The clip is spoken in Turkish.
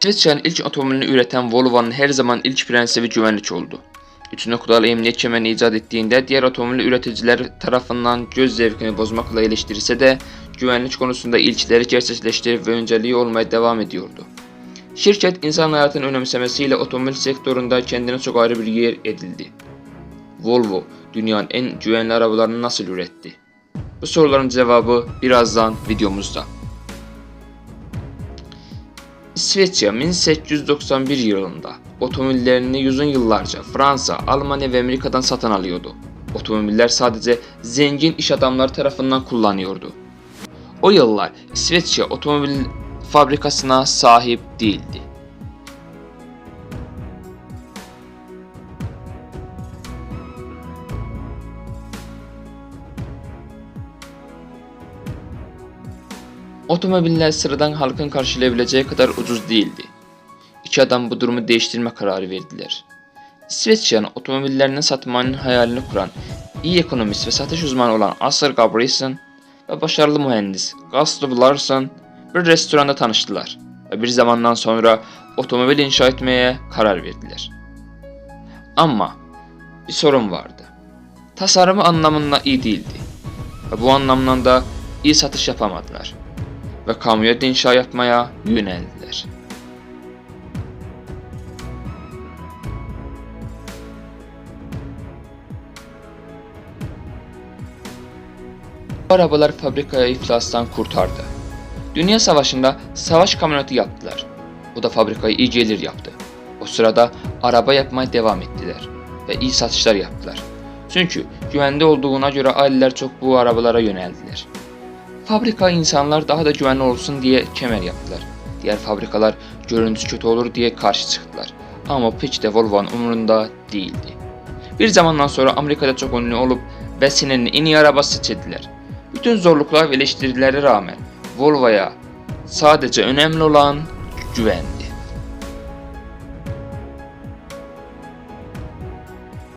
İsveç'in ilk otomobilini üreten Volvo'nun her zaman ilk prensibi güvenlik oldu. Üçüncü noktalı emniyet kemerini icat ettiğinde diğer otomobil üreticiler tarafından göz zevkini bozmakla eleştirilse de güvenlik konusunda ilkleri gerçekleştirip ve önceliği olmaya devam ediyordu. Şirket insan hayatını önemsemesiyle otomobil sektöründe kendine çok ayrı bir yer edildi. Volvo dünyanın en güvenli arabalarını nasıl üretti? Bu soruların cevabı birazdan videomuzda. İsveçya 1891 yılında otomobillerini uzun yıllarca Fransa, Almanya ve Amerika'dan satın alıyordu. Otomobiller sadece zengin iş adamları tarafından kullanıyordu. O yıllar İsveçya otomobil fabrikasına sahip değildi. Otomobiller sıradan halkın karşılayabileceği kadar ucuz değildi. İki adam bu durumu değiştirme kararı verdiler. İsveçya'nın otomobillerini satmanın hayalini kuran, iyi ekonomist ve satış uzmanı olan Asger Gabrielsen ve başarılı mühendis Gustav Larsson bir restoranda tanıştılar ve bir zamandan sonra otomobil inşa etmeye karar verdiler. Ama bir sorun vardı. Tasarımı anlamında iyi değildi ve bu anlamdan da iyi satış yapamadılar ve kamyonet inşa yapmaya yöneldiler. Bu arabalar fabrikayı iflastan kurtardı. Dünya Savaşı'nda savaş kamyoneti yaptılar. Bu da fabrikayı iyi gelir yaptı. O sırada araba yapmaya devam ettiler ve iyi satışlar yaptılar. Çünkü güvende olduğuna göre aileler çok bu arabalara yöneldiler. Fabrika insanlar daha da güvenli olsun diye kemer yaptılar. Diğer fabrikalar görüntüsü kötü olur diye karşı çıktılar. Ama hiç de Volvo'nun umurunda değildi. Bir zamandan sonra Amerika'da çok ünlü olup ve senenin en iyi arabası seçildiler. Bütün zorluklar ve eleştirilere rağmen Volvo'ya sadece önemli olan güven.